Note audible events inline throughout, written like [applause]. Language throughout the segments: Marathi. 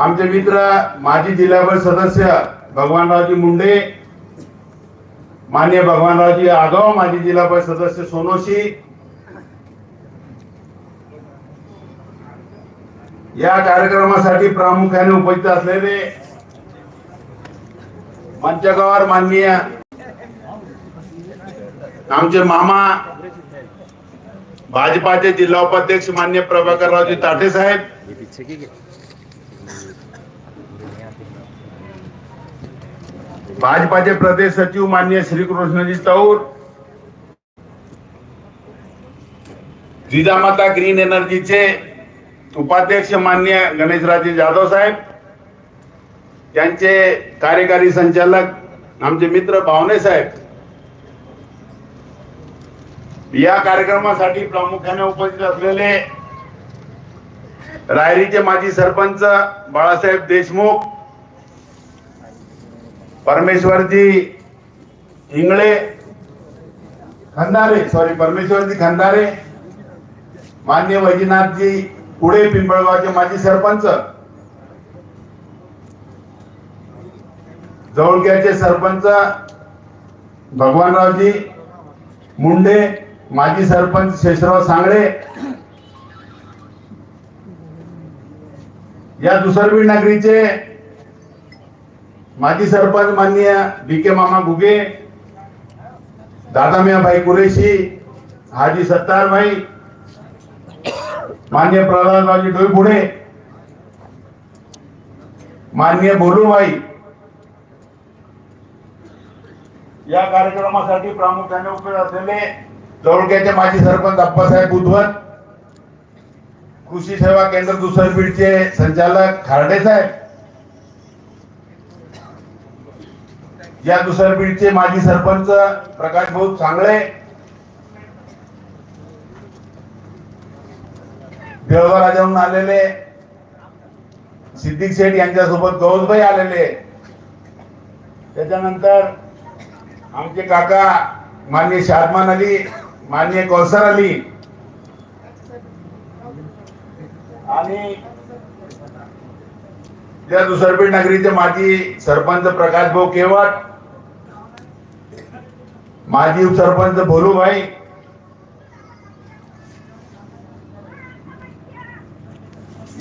आमचे मित्र माजी जिल्हाभर सदस्य भगवानरावजी मुंडे मान्य भगवानरावजी आगाव माजी जिल्हा परिषद सदस्य सोनोशी या कार्यक्रमासाठी प्रामुख्याने उपस्थित असलेले मंचगावर माननीय आमचे मामा भाजपाचे जिल्हा उपाध्यक्ष मान्य प्रभाकररावजी ताटे साहेब ये पीछे की क्या भाजपाचे प्रदेश सचिव मान्य श्रीकृष्णजी तौर जिजामाता ग्रीन एनर्जीचे उपाध्यक्ष मान्य गणेशराजे जाधव साहेब त्यांचे कार्यकारी संचालक आमचे मित्र भावने साहेब. या कार्यक्रमासाठी प्रामुख्याने उपस्थित असलेले रायरीचे माजी सरपंच बाळासाहेब देशमुख परमेश्वरजी इंगळे खंदारे सॉरी परमेश्वरजी खंदारे मान्य वैजनाथजी पुढे पिंपळगावचे माजी सरपंच जवळग्याचे सरपंच भगवानरावजी मुंडे माजी सरपंच शेषराव सांगळे या दुसरबीड नगरीचे माजी सरपंच माननीय बी के मामा गुगे दादामियाभाई कुरेशी हाजी सत्तारभाई मान्य प्रल्हादरावजी डोईपुढे मान्य बोलूभाई या कार्यक्रमासाठी प्रामुख्याने उपस्थित असलेले जवळक्याचे माजी सरपंच अप्पासाहेब बुधवत कृषी सेवा केंद्र दुसरबीडचे संचालक खारडे साहेब या दुसरबीडचे माजी सरपंच प्रकाश भाऊ चांगले देवळगाव राजाहून आलेले सिद्दीक शेठ यांच्यासोबत गौसभाई आलेले. त्याच्यानंतर आमचे काका मान्य शादमान अली मान्य कौसर अली आणि या दुसरबीड नगरीचे माजी सरपंच प्रकाश भाऊ केवट. माजी भोलू भाई.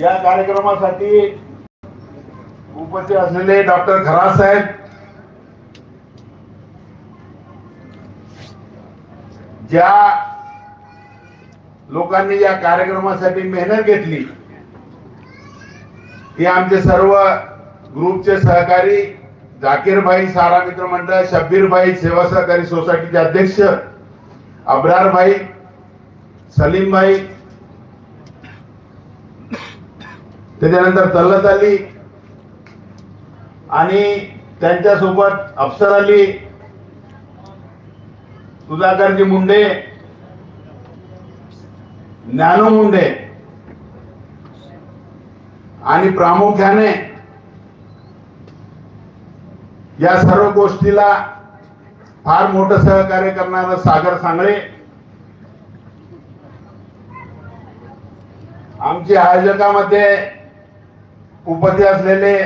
या कार्यक्रमासाठी उपस्थित असलेले डॉक्टर खरा साहेब. ज्या लोकांनी या कार्यक्रमासाठी मेहनत घेतली ते आमचे सर्व ग्रुपचे सहकारी जाकीरभाई सारा मित्र मंडळ शब्बीरभाई सेवा सहकारी सोसायटीचे अध्यक्ष अब्रारबाई सलीमभाई त्याच्यानंतर तल्लत अली आणि त्यांच्यासोबत अफसर अली सुधाकरजी मुंडे ज्ञानू मुंडे आणि प्रामुख्याने या सर्व गोष्टीला फार मोठं सहकार्य करणारं सागर सांगळे. आमची आयोजकामध्ये उपस्थित असलेले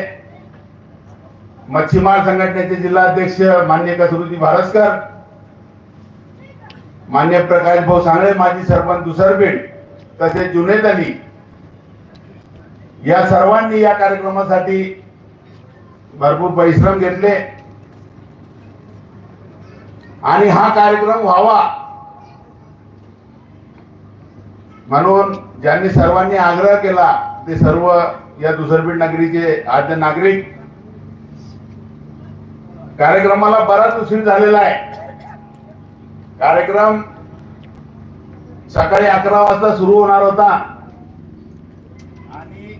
मच्छीमार संघटनेचे जिल्हाध्यक्ष मान्य कसरुजी भारसकर मान्य प्रकाश भाऊ सांगळे माजी सरपंच दुसरबीड तसेच जुनेद अली. या सर्वांनी या कार्यक्रमासाठी भरपूर परिश्रम घेतले. आणि हा कार्यक्रम व्हावा. म्हणून ज्यांनी सर्वांनी आग्रह केला ते सर्व या दुसरबीड नगरीचे आद्य नागरिक कार्यक्रमाला बराच उशीर झालेला आहे. कार्यक्रम सकाळी अकरा वाजता सुरू होणार होता आणि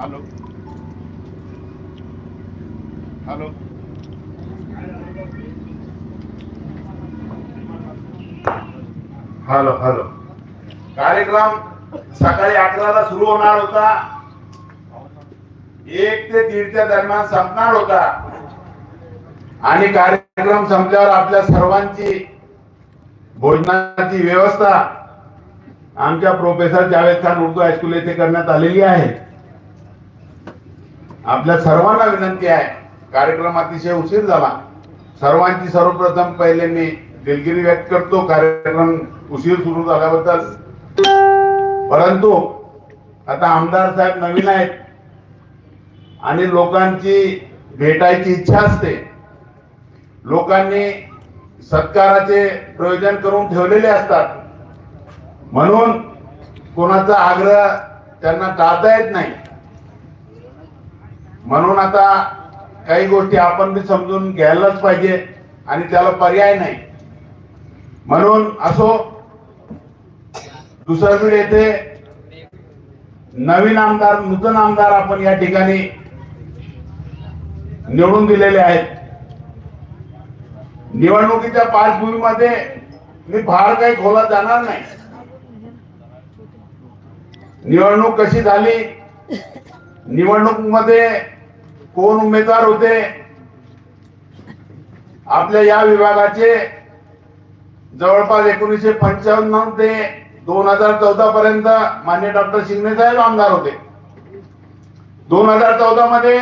हॅलो हॅलो हॅलो हॅलो कार्यक्रम सकाळी अकराला सुरू होणार होता. एक ते दीडच्या दरम्यान संपणार होता. आणि कार्यक्रम संपल्यावर आपल्या सर्वांची भोजनाची व्यवस्था आमच्या professor Javed Khan Urdu high school येथे करण्यात आलेली आहे. आपल्या सर्वांना विनंती आहे. कार्यक्रम अतिशय उशीर झाला. सर्वांची सर्वप्रथम पहिले मी दिलगिरी व्यक्त करतो. कार्यक्रम उशीर सुरू झाल्याबद्दल. परंतु आता आमदार साहेब नवीन आहेत. आणि लोकांची भेटायची इच्छा असते. लोकांनी सत्काराचे प्रयोजन करून ठेवलेले असतात. म्हणून कोणाचा आग्रह त्यांना टाळता येत नाही. म्हणून आता काही गोष्टी आपण बी समजून घ्यायलाच पाहिजे आणि त्याला पर्याय नाही. म्हणून असो दुसरं बीड येथे नवीन आमदार नूतन आमदार आपण या ठिकाणी निवडून दिलेले आहेत. निवडणुकीच्या पार्श्वभूमीमध्ये मी फार काही खोलात जाणार नाही. निवडणूक कशी झाली? निवडणूकमध्ये कोण उमेदवार होते? आपल्या या विभागाचे जवळपास एकोणीसशे पंचावन्न ते दोन हजार चौदा पर्यंत मान्य डॉक्टर शिंदे साहेब आमदार होते. दोन हजार चौदा मध्ये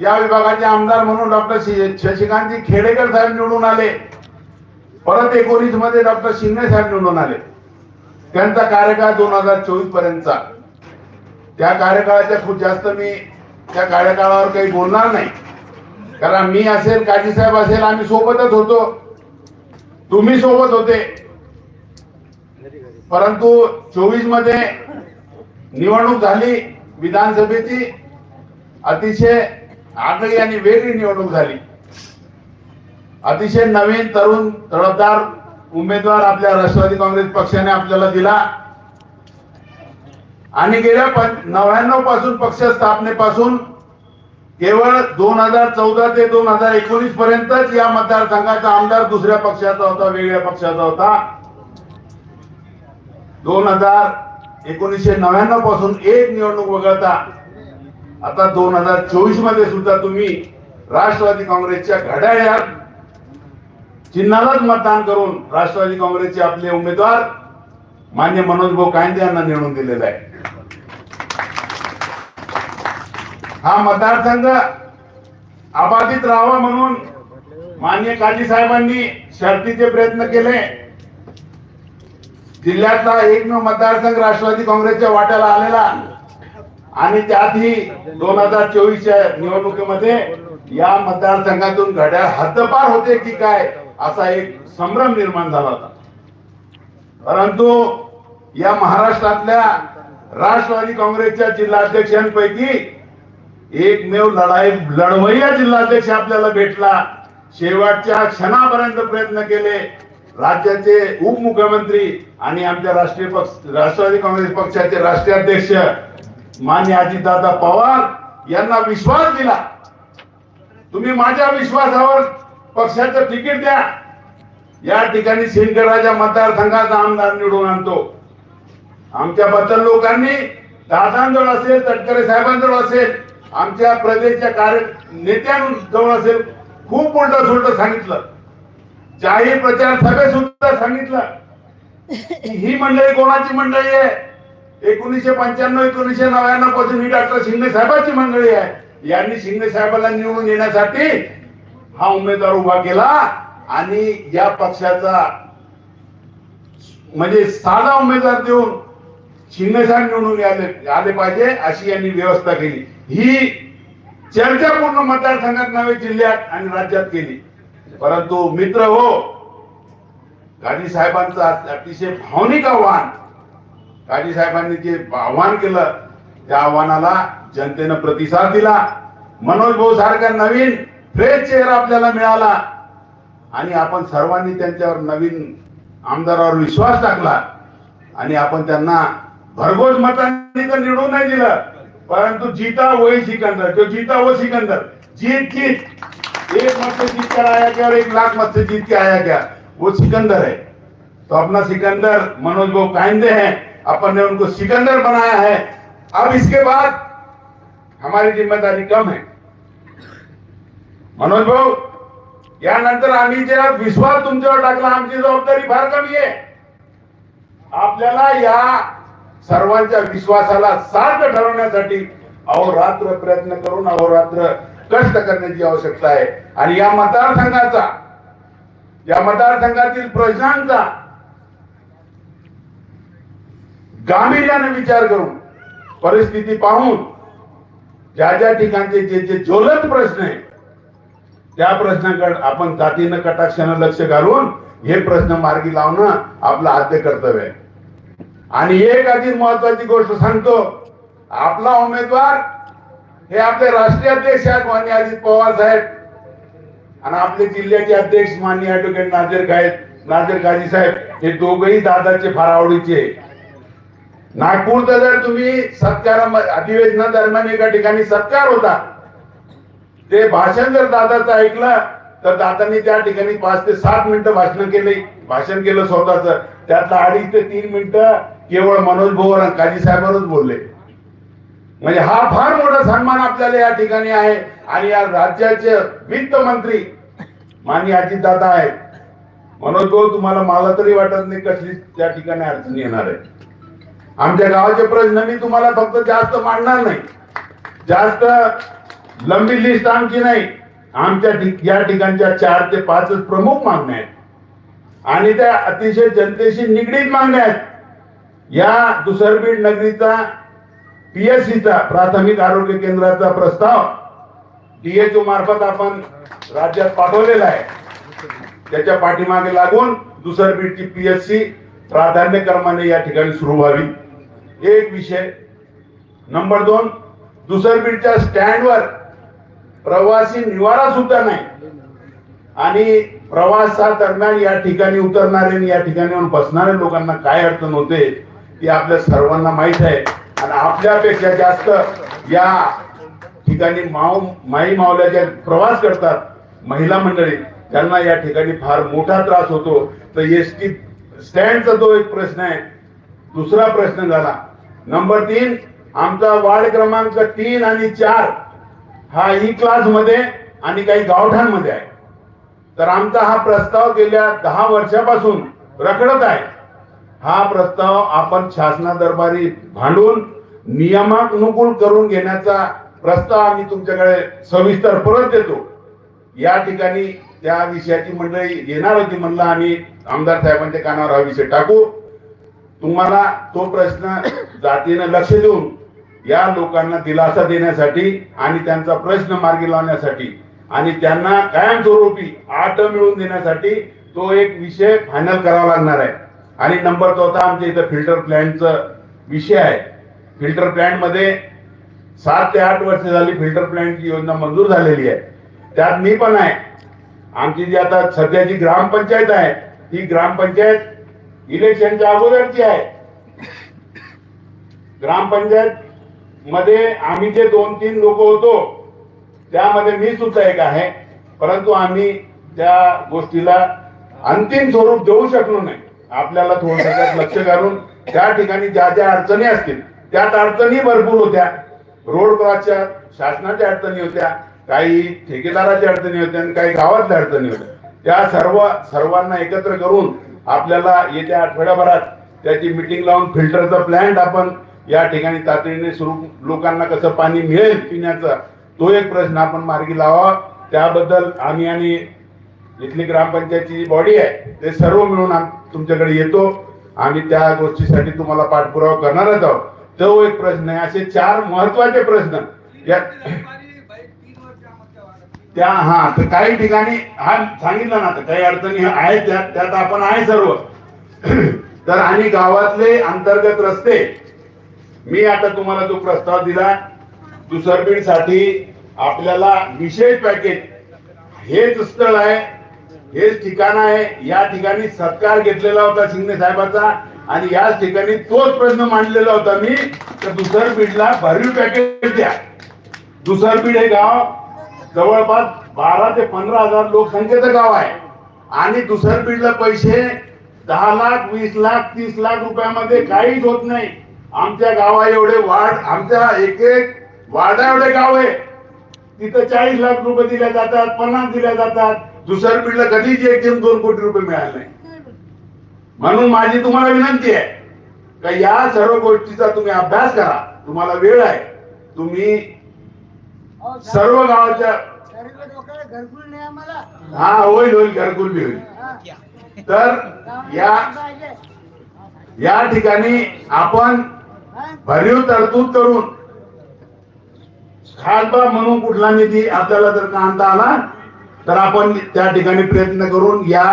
या विभागाचे आमदार म्हणून डॉक्टर शशिकांतजी खेडेकर साहेब निवडून आले. परत एकोणीसमध्ये डॉक्टर शिंदे साहेब निवडून आले. त्यांचा कार्यकाळ दोन हजार चोवीस पर्यंतचा. त्या कार्यकाळाच्या खूप जास्त मी त्या कार्यकाळावर काही बोलणार नाही. कारण मी असेल काजी साहेब असेल आम्ही सोबतच होतो. तुम्ही सोबत होते. परंतु चोवीसमध्ये निवडणूक झाली विधानसभेची अतिशय आगळी आणि वेगळी निवडणूक झाली. अतिशय नवीन तरुण तडफदार उमेदवार आपल्या राष्ट्रवादी काँग्रेस पक्षाने आपल्याला दिला. आणि गेल्या नव्याण्णवपासून पक्ष स्थापनेपासून केवळ दोन हजार चौदा ते दोन हजार एकोणीस पर्यंतच या मतदारसंघाचा आमदार दुसऱ्या पक्षाचा होता वेगळ्या पक्षाचा होता. दोन हजार एकोणीसशे नव्याण्णवपासून एक निवडणूक वगळता आता दोन हजार चोवीसमध्ये सुद्धा तुम्ही राष्ट्रवादी काँग्रेसच्या घड्याळ या चिन्हालाच मतदान करून राष्ट्रवादी काँग्रेसचे आपले उमेदवार मान्य मनोज भाऊ कायंदे यांना निवडून दिलेला आहे हा मतदारसंघ अबाधित राहावा म्हणून मान्य काजी साहेबांनी शर्तीचे प्रयत्न केले. जिल्ह्यातला एकमेव मतदारसंघ राष्ट्रवादी काँग्रेसच्या वाट्याला आलेला आणि त्यातही दोन हजार चोवीसच्या निवडणुकीमध्ये या मतदारसंघातून घड्याळ हद्दपार होते की काय असा एक संभ्रम निर्माण झाला होता. परंतु या महाराष्ट्रातल्या राष्ट्रवादी काँग्रेसच्या जिल्हाध्यक्षांपैकी एकमेव लढाई लढवय्या जिल्हाध्यक्ष आपल्याला भेटला. शेवटच्या क्षणापर्यंत प्रयत्न केले. राज्याचे उपमुख्यमंत्री आणि आमच्या राष्ट्रीय पक्ष राष्ट्रवादी काँग्रेस पक्षाचे राष्ट्रीय अध्यक्ष मान्य अजितदादा पवार यांना विश्वास दिला. तुम्ही माझ्या विश्वासावर पक्षाचं तिकीट द्या. या ठिकाणी सिंदखेडराजा मतदारसंघाचा आमदार निवडून आणतो. आमच्याबद्दल लोकांनी दादांजवळ असेल तटकरे साहेबांजवळ असेल आमच्या प्रदेशच्या कार्य नेत्यांजवळ असेल खूप उलट सुलट सांगितलं. जाहीर प्रचार सभेत सुद्धा सांगितलं. ही मंडळी कोणाची मंडळी आहे? एकोणीशे पंच्याण्णव एकोणीशे नव्याण्णवपासून ही डॉक्टर शिंदे साहेबांची मंडळी आहे. यांनी शिंदे साहेबांना निवडून येण्यासाठी हा उमेदवार उभा केला आणि या पक्षाचा म्हणजे साधा उमेदवार देऊन शिंदे साहेब निवडून आले आले पाहिजे अशी यांनी व्यवस्था केली. ही चर्चा पूर्ण मतदारसंघात नव्हे जिल्ह्यात आणि राज्यात केली. परंतु मित्र हो गाडी साहेबांचं अतिशय भावनिक आव्हान गाडी साहेबांनी जे आव्हान केलं त्या आव्हानाला जनतेनं प्रतिसाद दिला. मनोज भाऊ सारखा नवीन फ्रेश चेहरा आपल्याला मिळाला. आणि आपण सर्वांनी त्यांच्यावर नवीन आमदारावर विश्वास टाकला. आणि आपण त्यांना भरघोस मतांनी तर निवडून नाही दिलं. परंतु जीता वही सिकंदर। जो जीता वो सिकंदर। जीत जीत। एक मत से जीत कर आया क्या और एक लाख मत से जीत के आया क्या वो सिकंदर है। तो अपना सिकंदर मनोज भाऊ कायंदे हैं। अपन ने उनको सिकंदर बनाया है। अब इसके बाद हमारी ज़िम्मेदारी कम है। मनोज भाऊ यानंतर आम्ही जे विश्वास तुमच्यावर टाकला, आमची जबाबदारी फार कमी आहे। आपल्याला या सर्वांच्या विश्वासाला सार्थ ठरवण्यासाठी अहोरात्र प्रयत्न करून अहोरात्र कष्ट करण्याची आवश्यकता आहे. आणि या मतदारसंघाचा या मतदारसंघातील प्रश्नांचा गांभीर्याने विचार करून परिस्थिती पाहून ज्या ज्या ठिकाणचे जे जे ज्वलंत प्रश्न आहे त्या प्रश्नाकडे आपण जातीनं कटाक्षानं लक्ष घालून हे प्रश्न मार्गी लावणं आपलं आद्य कर्तव्य आहे. आणि एक अधिक महत्वाची गोष्ट सांगतो. आपला उमेदवार हे आपले राष्ट्रीय अध्यक्ष आहेत मान्य अजित पवार साहेब. आणि आपले जिल्ह्याचे अध्यक्ष मान्य ऍडव्होकेट नाझीर गायत नाझीर गाजी साहेब. हे दोघही दादाचे फार आवडीचे नागपूरचा जर तुम्ही सत्कार अधिवेशना दरम्यान एका ठिकाणी सत्कार होता ते भाषण जर दादाचं ऐकलं तर दादांनी त्या ठिकाणी पाच ते सात मिनिटं भाषण केले. भाषण केलं स्वतःच. त्यातलं अडीच ते तीन मिनिटं केवळ मनोज भोवर आणि काजी साहेबांवरच बोलले. म्हणजे हा फार मोठा सन्मान आपल्याला या ठिकाणी आहे आणि या राज्याचे वित्त मंत्री माननीय अजितदादा आहेत. मनोज भाऊ तुम्हाला मला तरी वाटत नाही कसली त्या ठिकाणी अडचण येणार आहे. आमच्या गावाचे प्रश्न मी तुम्हाला फक्त जास्त मांडणार नाही. जास्त लंबी लिस्ट आमची नाही. आमच्या या ठिकाणच्या चार ते पाचच प्रमुख मागण्या आहेत. आणि त्या अतिशय जनतेशी निगडीत मागण्या आहेत. या दुसरबीड नगरीचा पीएससीचा प्राथमिक आरोग्य केंद्राचा प्रस्ताव डीएचओ मार्फत आपण राज्यात पाठवलेला आहे. त्याच्या पाठीमागे लागून दुसरबीडची पीएससी प्राधान्य क्रमाने या ठिकाणी सुरू व्हावी. एक विषय. नंबर दोन दुसरबीडच्या स्टँडवर प्रवासी निवारा सुद्धा नाही. आणि प्रवासा दरम्यान या ठिकाणी उतरणारे या ठिकाणी बसणाऱ्या लोकांना काय अडचण होते ती आपल्या सर्वांना माहीत आहे. आणि आपल्यापेक्षा जास्त या ठिकाणी माऊ माई मावल्या ज्या प्रवास करतात महिला मंडळी. त्यांना या ठिकाणी फार मोठा त्रास होतो. तर एस टी स्टँडचा तो एक प्रश्न आहे. दुसरा प्रश्न झाला. नंबर तीन आमचा वार्ड क्रमांक तीन आणि चार हा ई क्लासमध्ये आणि काही गावठाणमध्ये आहे. तर आमचा हा प्रस्ताव गेल्या दहा वर्षापासून रखडत आहे. हा प्रस्ताव आपण शासना दरबारी भांडून नियमानुकूल करून घेण्याचा प्रस्ताव आम्ही तुमच्याकडे सविस्तर परत देतो. या ठिकाणी त्या विषयाची मंडळी येणार होती म्हणलं आम्ही. आमदार साहेबांच्या कानावर हा विषय टाकू. तुम्हाला तो प्रश्न जातीनं लक्ष देऊन या लोकांना दिलासा देण्यासाठी आणि त्यांचा प्रश्न मार्गी लावण्यासाठी आणि त्यांना कायमस्वरूपी आट मिळवून देण्यासाठी तो एक विषय फायनल करावा लागणार आहे. आणि नंबर चौथा आमच्या इथं फिल्टर प्लॅनचा विषय आहे. फिल्टर प्लॅनमध्ये सात ते आठ वर्ष झाली फिल्टर प्लॅनची योजना मंजूर झालेली आहे. त्यात मी पण आहे. आमची जी आता सध्याची ग्रामपंचायत आहे ती ग्रामपंचायत इलेक्शनच्या अगोदरची आहे. ग्रामपंचायत मध्ये आम्ही जे दोन तीन लोक होतो त्यामध्ये मी सुद्धा एक आहे. परंतु आम्ही त्या गोष्टीला अंतिम स्वरूप देऊ शकलो नाही. आपल्याला थोडस लक्ष घालून त्या ठिकाणी ज्या ज्या अडचणी असतील त्यात अडचणी भरपूर होत्या. रोड क्रॉसच्या शासनाच्या अडचणी होत्या काही ठेकेदाराच्या अडचणी होत्या आणि काही गावातल्या अडचणी होत्या. त्या सर्व सर्वांना एकत्र करून आपल्याला येत्या आठवड्याभरात त्याची मिटिंग लावून फिल्टरचा प्लॅन्ट आपण या ठिकाणी तातडीने सुरू लोकांना कसं पाणी मिळेल पिण्याचं तो एक प्रश्न आपण मार्गी लावा त्याबद्दल आम्ही आणि इथली ग्रामपंचायतची बॉडी आहे ते सर्व मिळून तुमच्याकडे येतो आम्ही त्या गोष्टीसाठी तुम्हाला पाठपुरावा करणारच आहोत. तो एक प्रश्न आहे. असे चार महत्त्वाचे प्रश्न. या त्या हा तर काही ठिकाणी हा सांगितलं ना तर काही अडचणी आहेत त्यात आपण आहे सर्व. [clears throat] तर आणि गावातले अंतर्गत रस्ते. मी आता तुम्हाला जो प्रस्ताव दिला दुसरबीडसाठी आपल्याला विशेष पॅकेज हेच स्थळ आहे. हेच ठिकाण आहे. या ठिकाणी सत्कार घेतलेला होता शिंदे साहेबाचा आणि याच ठिकाणी तोच प्रश्न मांडलेला होता मी तर दुसर बीडला भरीव पॅकेज द्या. दुसर बीड हे गाव जवळपास बारा ते पंधरा हजार लोकसंख्येचं गाव आहे. आणि दुसर बीडला पैसे दहा लाख वीस लाख तीस लाख रुपयामध्ये काहीच होत नाही. आमच्या गावा एवढे वाढ आमच्या एक एक वार्डा एवढे गाव आहे. तिथं चाळीस लाख रुपये दिले जातात पन्नास दिल्या जातात. दुसऱ्या बीडला कधीच एक दोन कोटी रुपये मिळाले नाही म्हणून माझी तुम्हाला विनंती आहे का या सर्व गोष्टीचा तुम्ही अभ्यास करा तुम्हाला वेळ आहे तुम्ही अहो, सर्व गावाच्या हा होईल होईल घरकुल बी होईल हा. तर या. या ठिकाणी आपण हा? भरीव तरतूद करून खासबा म्हणून कुठला निधी आपल्याला जर का आणता आला तर आपण त्या ठिकाणी प्रयत्न करून या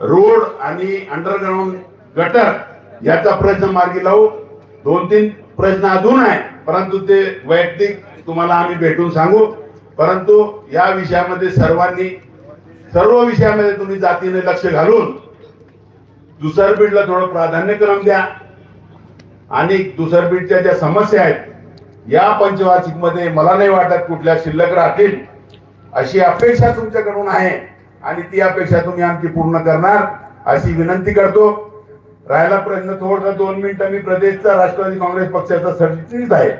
रोड आणि अंडरग्राऊंड गटर याचा प्रश्न मार्गी लावू. दोन तीन प्रश्न अजून आहे परंतु ते वैयक्तिक तुम्हाला आम्ही भेटून सांगू. परंतु या विषयामध्ये सर्वांनी सर्व विषयामध्ये तुम्ही जातीने लक्ष घालून दुसर बीडला थोडं प्राधान्यक्रम द्या. आणि दुसर बीडच्या ज्या समस्या आहेत या पंचवार्षिकमध्ये मला नाही वाटत कुठल्या शिल्लक राहतील. अशी अपेक्षा तुमच्याकडून आहे आणि ती अपेक्षा तुम्ही आमची पूर्ण करणार अशी विनंती करतो. राहिला प्रश्न थोडसा दोन मिनिटं मी प्रदेशचा राष्ट्रवादी काँग्रेस पक्षाचा सरचिटणीस आहे.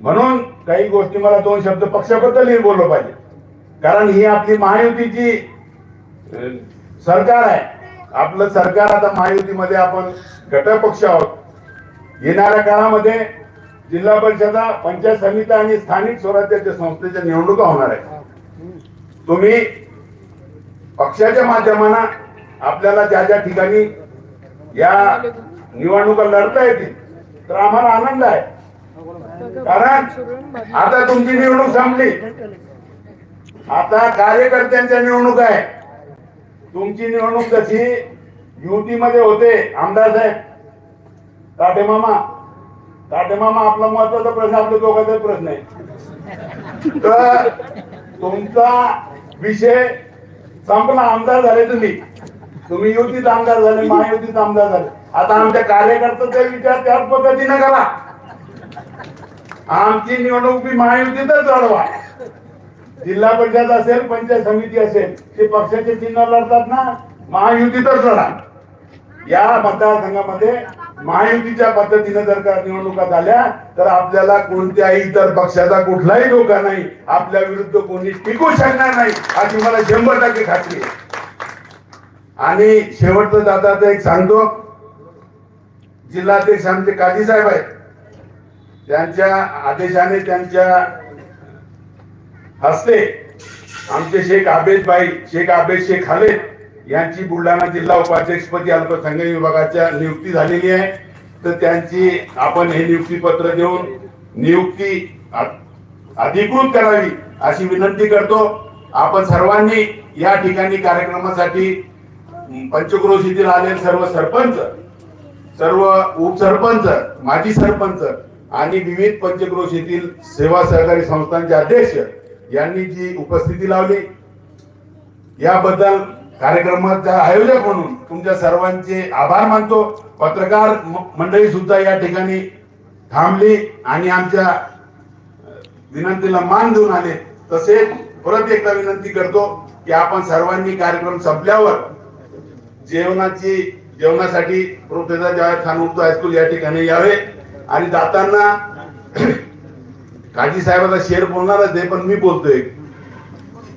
म्हणून काही गोष्टी मला दोन शब्द पक्षाबद्दलही बोललो पाहिजे. कारण ही आपली महायुतीची सरकार आहे. आपलं सरकार आता महायुतीमध्ये आपण घटक आहोत. येणाऱ्या काळामध्ये जिल्हा परिषदा पंचायत समिती आणि स्थानिक स्वराज्याच्या संस्थेच्या निवडणुका होणार आहेत. तुम्ही पक्षाच्या माध्यमानं आपल्याला ज्या ज्या ठिकाणी या निवडणुका लढता येतील तर आम्हाला आनंद आहे. कारण आता तुमची निवडणूक संपली. आता कार्यकर्त्यांच्या निवडणूक आहे. तुमची निवडणूक जशी युतीमध्ये होते आमदार साहेब. ताटे मामा. ताटे मामा आपला महत्त्वाचा प्रश्न आपल्या दोघांचा प्रश्न आहे. तर तुमचा विषय संपला आमदार झाले तुम्ही. तुम्ही युतीत आमदार झाले महायुतीत आमदार झाले. आता आमच्या कार्यकर्त्याचा विचार त्याच पद्धतीने करा. आमची निवडणूक बी महायुतीतच लढवा. जिल्हा परिषद असेल पंचायत समिती असेल ते पक्षाचे चिन्ह लढतात ना महायुतीतच लढा. या मतदारसंघामध्ये महायुतीच्या पद्धतीने जर का निवडणुका झाल्या तर आपल्याला कोणत्याही इतर पक्षाचा कुठलाही धोका नाही. आपल्या विरुद्ध कोणी टिकू शकणार नाही अशी मला शंभर टक्के खात्री आहे. आणि शेवटचं दादा एक सांगतो. जिल्हाध्यक्ष आमचे काजी साहेब आहेत. त्यांच्या आदेशाने त्यांच्या हस्ते आमचे शेख आबेद भाई शेख आबेद शेख खालेद यांची बुलढाणा जिल्हा उपाध्यक्षपदी अल्पसंख्याक विभागाच्या नियुक्ती झालेली आहे. तर त्यांची आपण हे नियुक्ती पत्र देऊन नियुक्ती अधिकृत करावी अशी विनंती करतो. आपण सर्वांनी या ठिकाणी कार्यक्रमासाठी पंचक्रोशीतील आलेले सर्व सरपंच सर्व उपसरपंच माजी सरपंच आणि विविध पंचक्रोशीतील सेवा सहकारी संस्थांचे अध्यक्ष यांनी जी उपस्थिती लावली. याबद्दल कार्यक्रमाचा आयोजक म्हणून तुमच्या सर्वांचे आभार मानतो. पत्रकार म- मंडळी सुद्धा या ठिकाणी थांबली आणि आमच्या विनंतीला मान देऊन आले. तसेच परत एकदा विनंती करतो की आपण सर्वांनी कार्यक्रम संपल्यावर जेवणाची जेवणासाठी professor Javed Khan Urdu high school या ठिकाणी यावे. आणि जाताना [clears throat] काजी साहेबाचा शेर बोलणारच आहे पण मी बोलतोय.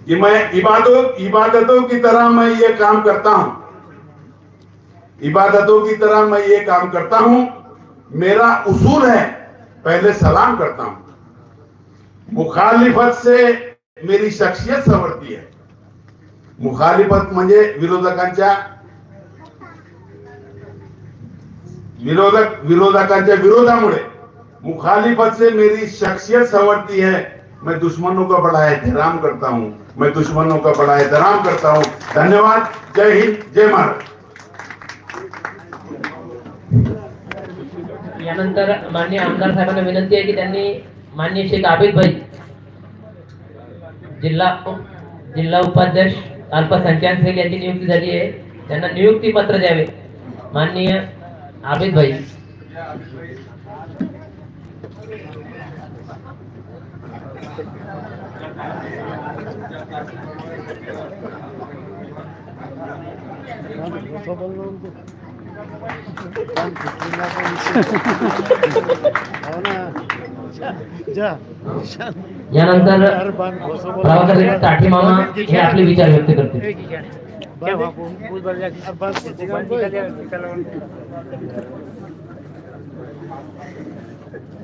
कि मैं इबादत, इबादतों की तरह मैं ये काम करता हूँ। इबादतों की तरह मैं ये काम करता हूँ। मेरा उसूल है, पहले सलाम करता हूँ। मुखालिफत से मेरी शख्सियत संवरती है। मुखालिफत म्हणजे विरोधकांच्या, विरोधक, विरोधकांच्या विरोधामुळे मुखालिफत से मेरी शख्सियत संवरती है। मैं दुश्मनों का बड़ा एहतराम करता हूँ। मैं दुश्मनों का बड़ा एहतराम करता हूँ। धन्यवाद। जय हिंद, जय महाराज यानंतर आमदार साहेबांना विनंती आहे की त्यांनी माननीय शेख आबिद भाई, जिल्हा जिल्हा उपाध्यक्ष अल्पसंख्याक सेल यांची नियुक्ती झाली आहे. त्यांना नियुक्ती पत्र द्यावे. माननीय आबिद भाई. यानंतर प्रभाकर ताठी मामा हे आपले विचार व्यक्त करतील. बंद